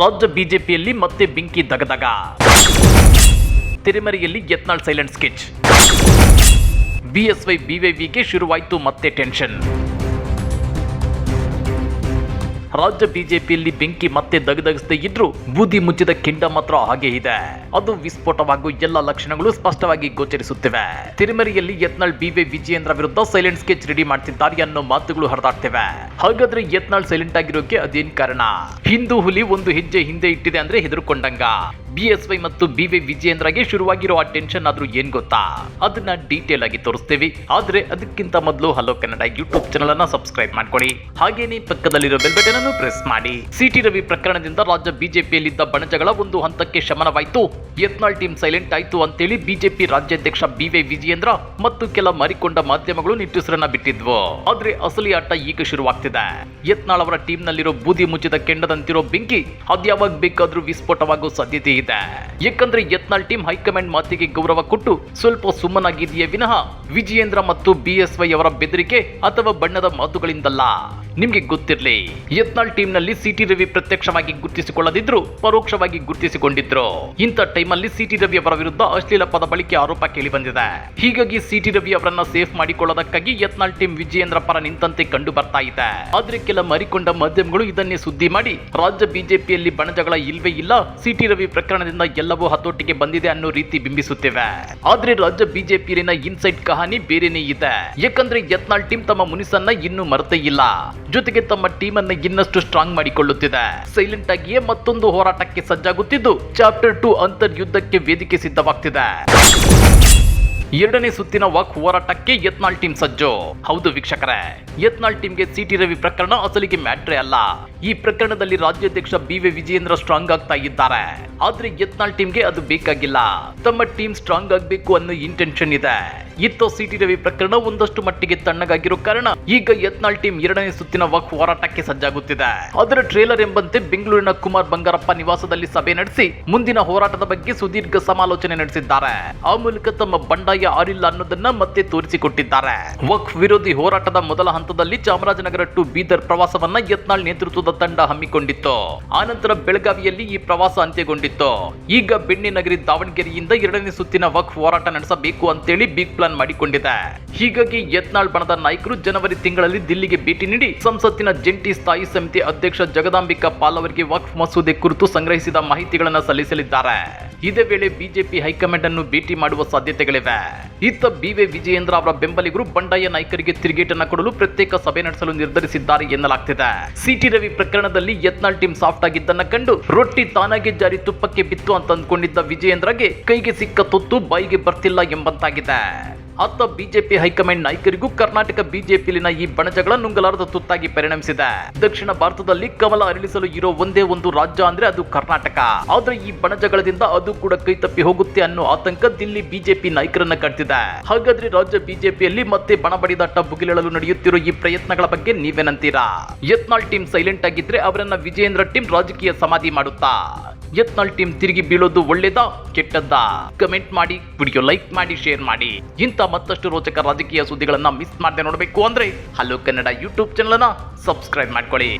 ರಾಜ್ಯ ಬಿಜೆಪಿಯಲ್ಲಿ ಮತ್ತೆ ಬೆಂಕಿ ದಗದಗ. ತೆರೆಮರೆಯಲ್ಲಿ ಯತ್ನಾಳ್ ಸೈಲೆಂಟ್ ಸ್ಕೆಚ್. ಬಿಎಸ್ವೈ ಬಿವೈವಿಗೆ ಶುರುವಾಯಿತು ಮತ್ತೆ ಟೆನ್ಷನ್. ರಾಜ್ಯ ಬಿಜೆಪಿಯಲ್ಲಿ ಬೆಂಕಿ ಮತ್ತೆ ದಗದಗಿಸದೇ ಇದ್ರೂ ಬೂದಿ ಮುಚ್ಚಿದ ಕಿಂಡ ಮಾತ್ರ ಹಾಗೆ ಇದೆ. ಅದು ವಿಸ್ಫೋಟವಾಗುವ ಎಲ್ಲ ಲಕ್ಷಣಗಳು ಸ್ಪಷ್ಟವಾಗಿ ಗೋಚರಿಸುತ್ತಿವೆ. ತಿರುಮರಿಯಲ್ಲಿ ಯತ್ನಾಳ್ ಬಿವಿ ವಿಜಯೇಂದ್ರ ವಿರುದ್ಧ ಸೈಲೆಂಟ್ ಸ್ಕೆಚ್ ರೆಡಿ ಮಾಡ್ತಿದ್ದಾರೆ ಅನ್ನೋ ಮಾತುಗಳು ಹರಿದಾಡ್ತಿವೆ. ಹಾಗಾದ್ರೆ ಯತ್ನಾಳ್ ಸೈಲೆಂಟ್ ಆಗಿರೋಕೆ ಅದೇನ್ ಕಾರಣ? ಹಿಂದೂ ಹುಲಿ ಒಂದು ಹೆಜ್ಜೆ ಹಿಂದೆ ಇಟ್ಟಿದೆ ಅಂದ್ರೆ ಹೆದರ್ಕೊಂಡಂಗ. ಬಿಎಸ್ವೈ ಮತ್ತು ಬಿವಿ ವಿಜಯೇಂದ್ರಗೆ ಶುರುವಾಗಿರೋ ಆ ಟೆನ್ಷನ್ ಆದ್ರೂ ಏನ್ ಗೊತ್ತಾ? ಅದನ್ನ ಡೀಟೇಲ್ ಆಗಿ ತೋರಿಸ್ತೀವಿ. ಆದ್ರೆ ಅದಕ್ಕಿಂತ ಮೊದಲು ಹಲೋ ಕನ್ನಡ ಯೂಟ್ಯೂಬ್ ಚಾನಲ್ ಅನ್ನ ಸಬ್ಸ್ಕ್ರೈಬ್ ಮಾಡ್ಕೊಳ್ಳಿ ಹಾಗೇನೇ ಪಕ್ಕದಲ್ಲಿರೋ ಬೆಲ್ ಬಟನ್ ಅನ್ನು ಪ್ರೆಸ್ ಮಾಡಿ. ಸಿಟಿ ರವಿ ಪ್ರಕರಣದಿಂದ ರಾಜ್ಯ ಬಿಜೆಪಿಯಲ್ಲಿದ್ದ ಬಣಜಗಳ ಒಂದು ಹಂತಕ್ಕೆ ಶಮನವಾಯಿತು. ಯತ್ನಾಳ್ ಟೀಮ್ ಸೈಲೆಂಟ್ ಆಯ್ತು ಅಂತೇಳಿ ಬಿಜೆಪಿ ರಾಜ್ಯಾಧ್ಯಕ್ಷ ಬಿವೈ ವಿಜಯೇಂದ್ರ ಮತ್ತು ಕೆಲ ಮರಿಕೊಂಡ ಮಾಧ್ಯಮಗಳು ನಿಟ್ಟುಸಿರನ್ನ ಬಿಟ್ಟಿದ್ವು. ಆದ್ರೆ ಅಸಲಿ ಆಟ ಈಗ ಶುರುವಾಗ್ತಿದೆ. ಯತ್ನಾಳ್ ಅವರ ಟೀಮ್ ನಲ್ಲಿರೋ ಬೂದಿ ಮುಚ್ಚಿದ ಕೆಂಡದಂತಿರೋ ಬೆಂಕಿ, ಅದ್ಯಾವಾಗ ಬೇಕಾದ್ರೂ ವಿಸ್ಫೋಟವಾಗೋ ಸಾಧ್ಯತೆ ಇದೆ ಯಾಕಂದ್ರೆ ಯತ್ನಾಳ್ ಟೀಮ್ ಹೈಕಮಾಂಡ್ ಮಾತಿಗೆ ಗೌರವ ಕೊಟ್ಟು ಸ್ವಲ್ಪ ಸುಮ್ಮನಾಗಿದೆಯೇ ವಿನಃ ವಿಜಯೇಂದ್ರ ಮತ್ತು ಬಿಎಸ್ವೈ ಅವರ ಬೆದರಿಕೆ ಅಥವಾ ಬಣ್ಣದ ಮಾತುಗಳಿಂದಲ್ಲ. ನಿಮ್ಗೆ ಗೊತ್ತಿರಲಿ, ಯತ್ನಾಳ್ ಟೀಮ್ನಲ್ಲಿ ಸಿಟಿ ರವಿ ಪ್ರತ್ಯಕ್ಷವಾಗಿ ಗುರುತಿಸಿಕೊಳ್ಳದಿದ್ರು ಪರೋಕ್ಷವಾಗಿ ಗುರುತಿಸಿಕೊಂಡಿದ್ರು. ಇಂಥ ಟೈಮಲ್ಲಿ ಸಿಟಿ ರವಿ ಅವರ ವಿರುದ್ಧ ಅಶ್ಲೀಲ ಪದ ಬಳಿಕೆ ಆರೋಪ ಕೇಳಿ ಬಂದಿದೆ. ಹೀಗಾಗಿ ಸಿಟಿ ರವಿ ಅವರನ್ನ ಸೇಫ್ ಮಾಡಿಕೊಳ್ಳೋದಕ್ಕಾಗಿ ಯತ್ನಾಳ್ ಟೀಮ್ ವಿಜಯೇಂದ್ರ ಪರ ನಿಂತಂತೆ ಕಂಡು ಬರ್ತಾ ಇದೆ. ಆದ್ರೆ ಕೆಲ ಮರಿಕೊಂಡ ಮಾಧ್ಯಮಗಳು ಇದನ್ನೇ ಸುದ್ದಿ ಮಾಡಿ, ರಾಜ್ಯ ಬಿಜೆಪಿಯಲ್ಲಿ ಬಣಜಗಳ ಇಲ್ವೇ ಇಲ್ಲ, ಸಿಟಿ ರವಿ ಪ್ರಕರಣದಿಂದ ಎಲ್ಲವೂ ಹತೋಟಿಗೆ ಬಂದಿದೆ ಅನ್ನೋ ರೀತಿ ಬಿಂಬಿಸುತ್ತಿವೆ. ಆದ್ರೆ ರಾಜ್ಯ ಬಿಜೆಪಿಯಲ್ಲಿನ ಇನ್ಸೈಟ್ ಕಹಾನಿ ಬೇರೆನೇ ಇದೆ. ಯಾಕಂದ್ರೆ ಯತ್ನಾಳ್ ಟೀಮ್ ತಮ್ಮ ಮುನಿಸನ್ನ ಇನ್ನೂ ಮರೆತೇ ಇಲ್ಲ. ಜೊತೆಗೆ ತಮ್ಮ ಟೀಮ್ ಅನ್ನ ಇನ್ನಷ್ಟು ಸ್ಟ್ರಾಂಗ್ ಮಾಡಿಕೊಳ್ಳುತ್ತಿದೆ. ಸೈಲೆಂಟ್ ಆಗಿಯೇ ಮತ್ತೊಂದು ಹೋರಾಟಕ್ಕೆ ಸಜ್ಜಾಗುತ್ತಿದ್ದು ಚಾಪ್ಟರ್ ಟು ಅಂತರ್ ಯುದ್ಧಕ್ಕೆ ವೇದಿಕೆ ಸಿದ್ಧವಾಗ್ತಿದೆ. ಎರಡನೇ ಸುತ್ತಿನ ವಾಕ್ ಹೋರಾಟಕ್ಕೆ ಯತ್ನಾಲ್ ಟೀಮ್ ಸಜ್ಜು. ಹೌದು ವೀಕ್ಷಕರೇ ಯತ್ನಾಳ್ ಟೀಮ್ಗೆ ಸಿಟಿ ರವಿ ಪ್ರಕರಣ ಅಸಲಿಗೆ ಮ್ಯಾಟ್ರೇ ಅಲ್ಲ. ಈ ಪ್ರಕರಣದಲ್ಲಿ ರಾಜ್ಯಾಧ್ಯಕ್ಷ ಬಿ ವಿ ವಿಜಯೇಂದ್ರ ಸ್ಟ್ರಾಂಗ್ ಆಗ್ತಾ ಇದ್ದಾರೆ. ಆದ್ರೆ ಯತ್ನಾಳ್ ಟೀಮ್ಗೆ ಅದು ಬೇಕಾಗಿಲ್ಲ. ತಮ್ಮ ಟೀಮ್ ಸ್ಟ್ರಾಂಗ್ ಆಗ್ಬೇಕು ಅನ್ನೋ ಇಂಟೆನ್ಷನ್ ಇದೆ. ಇತ್ತ ಸಿಟಿ ರವಿ ಪ್ರಕರಣ ಒಂದಷ್ಟು ಮಟ್ಟಿಗೆ ತಣ್ಣಗಾಗಿರೋ ಕಾರಣ ಈಗ ಯತ್ನಾಳ್ ಟೀಮ್ ಎರಡನೇ ಸುತ್ತಿನ ವಕ್ ಹೋರಾಟಕ್ಕೆ ಸಜ್ಜಾಗುತ್ತಿದೆ. ಅದರ ಟ್ರೇಲರ್ ಎಂಬಂತೆ ಬೆಂಗಳೂರಿನ ಕುಮಾರ್ ಬಂಗಾರಪ್ಪ ನಿವಾಸದಲ್ಲಿ ಸಭೆ ನಡೆಸಿ ಮುಂದಿನ ಹೋರಾಟದ ಬಗ್ಗೆ ಸುದೀರ್ಘ ಸಮಾಲೋಚನೆ ನಡೆಸಿದ್ದಾರೆ. ಆ ಮೂಲಕ ತಮ್ಮ ಬಂಡಾಯ ಆರಿಲ್ಲ ಅನ್ನೋದನ್ನ ಮತ್ತೆ ತೋರಿಸಿಕೊಟ್ಟಿದ್ದಾರೆ. ವಕ್ಫ್ ವಿರೋಧಿ ಹೋರಾಟದ ಮೊದಲ ಹಂತದಲ್ಲಿ ಚಾಮರಾಜನಗರ ಟು ಬೀದರ್ ಪ್ರವಾಸವನ್ನ ಯತ್ನಾಳ್ ನೇತೃತ್ವದ ತಂಡ ಹಮ್ಮಿಕೊಂಡಿತ್ತು. ಆನಂತರ ಬೆಳಗಾವಿಯಲ್ಲಿ ಈ ಪ್ರವಾಸ ಅಂತ್ಯಗೊಂಡಿತ್ತು. ಈಗ ಬೆಣ್ಣಿನಗರಿ ದಾವಣಗೆರೆಯಿಂದ ಎರಡನೇ ಸುತ್ತಿನ ವಕ್ ಹೋರಾಟ ನಡೆಸಬೇಕು ಅಂತೇಳಿ ಬಿಗ್ ಪ್ಲಾನ್ ಮಾಡಿಕೊಂಡಿದೆ. ಹೀಗಾಗಿ ಯತ್ನಾಳ್ ಬಣದ ನಾಯಕರು ಜನವರಿ ತಿಂಗಳಲ್ಲಿ ದಿಲ್ಲಿಗೆ ಭೇಟಿ ನೀಡಿ ಸಂಸತ್ತಿನ ಜಂಟಿ ಸ್ಥಾಯಿ ಸಮಿತಿ ಅಧ್ಯಕ್ಷ ಜಗದಾಂಬಿಕಾ ಪಾಲ್ ಅವರಿಗೆ ವಕ್ಫ್ ಮಸೂದೆ ಕುರಿತು ಸಂಗ್ರಹಿಸಿದ ಮಾಹಿತಿಗಳನ್ನು ಸಲ್ಲಿಸಲಿದ್ದಾರೆ. ಇದೇ ವೇಳೆ ಬಿಜೆಪಿ ಹೈಕಮಾಂಡ್ ಅನ್ನು ಭೇಟಿ ಮಾಡುವ ಸಾಧ್ಯತೆಗಳಿವೆ. ಇತ್ತ ಬಿವೆ ವಿಜಯೇಂದ್ರ ಅವರ ಬೆಂಬಲಿಗರು ಬಂಡಾಯ ನಾಯಕರಿಗೆ ತಿರುಗೇಟನ್ನು ಕೊಡಲು ಪ್ರತ್ಯೇಕ ಸಭೆ ನಡೆಸಲು ನಿರ್ಧರಿಸಿದ್ದಾರೆ ಎನ್ನಲಾಗ್ತಿದೆ. ಸಿಟಿ ರವಿ ಪ್ರಕರಣದಲ್ಲಿ ಯತ್ನಾಳ್ ಟೀಮ್ ಸಾಫ್ಟ್ ಆಗಿದ್ದನ್ನ ಕಂಡು ರೊಟ್ಟಿ ತಾನಾಗೆ ಜಾರಿ ತುಪ್ಪಕ್ಕೆ ಬಿತ್ತು ಅಂತ ಅಂದ್ಕೊಂಡಿದ್ದ ವಿಜಯೇಂದ್ರಗೆ ಕೈಗೆ ಸಿಕ್ಕ ತುತ್ತು ಬಾಯಿಗೆ ಬರ್ತಿಲ್ಲ ಎಂಬಂತಾಗಿದೆ. ಅತ್ತ ಬಿಜೆಪಿ ಹೈಕಮಾಂಡ್ ನಾಯಕರಿಗೂ ಕರ್ನಾಟಕ ಬಿಜೆಪಿಯಲ್ಲಿನ ಈ ಬಣಜಗಳ ನುಂಗಲಾರದ ತುತ್ತಾಗಿ ಪರಿಣಮಿಸಿದೆ. ದಕ್ಷಿಣ ಭಾರತದಲ್ಲಿ ಕಮಲ ಅರಳಿಸಲು ಇರೋ ಒಂದೇ ಒಂದು ರಾಜ್ಯ ಅಂದ್ರೆ ಅದು ಕರ್ನಾಟಕ. ಆದ್ರೆ ಈ ಬಣಜಗಳದಿಂದ ಅದು ಕೂಡ ಕೈ ತಪ್ಪಿ ಹೋಗುತ್ತೆ ಅನ್ನೋ ಆತಂಕ ದಿಲ್ಲಿ ಬಿಜೆಪಿ ನಾಯಕರನ್ನ ಕಟ್ತಿದೆ ಹಾಗಾದ್ರೆ ರಾಜ್ಯ ಬಿಜೆಪಿಯಲ್ಲಿ ಮತ್ತೆ ಬಣ ಬಡಿದಾಟ ನಡೆಯುತ್ತಿರೋ ಈ ಪ್ರಯತ್ನಗಳ ಬಗ್ಗೆ ನೀವೇನಂತೀರಾ? ಯತ್ನಾಳ್ ಟೀಮ್ ಸೈಲೆಂಟ್ ಆಗಿದ್ರೆ ಅವರನ್ನ ವಿಜಯೇಂದ್ರ ಟೀಮ್ ರಾಜಕೀಯ ಸಮಾಧಿ ಮಾಡುತ್ತಾ? ಯತ್ನಾಳ್ ಟೀಮ್ ತಿರುಗಿ ಬೀಳೋದು ಒಳ್ಳೇದಾ ಕೆಟ್ಟದ್ದ? ಕಮೆಂಟ್ ಮಾಡಿ ವಿಡಿಯೋ ಲೈಕ್ ಮಾಡಿ ಶೇರ್ ಮಾಡಿ. ಇಂಥ ಮತ್ತಷ್ಟು ರೋಚಕ ರಾಜಕೀಯ ಸುದ್ದಿಗಳನ್ನ ಮಿಸ್ ಮಾಡದೆ ನೋಡಬೇಕು ಅಂದ್ರೆ ಹಲೋ ಕನ್ನಡ ಯೂಟ್ಯೂಬ್ ಚಾನಲ್ ಅನ್ನ ಸಬ್ಸ್ಕ್ರೈಬ್ ಮಾಡ್ಕೊಳ್ಳಿ.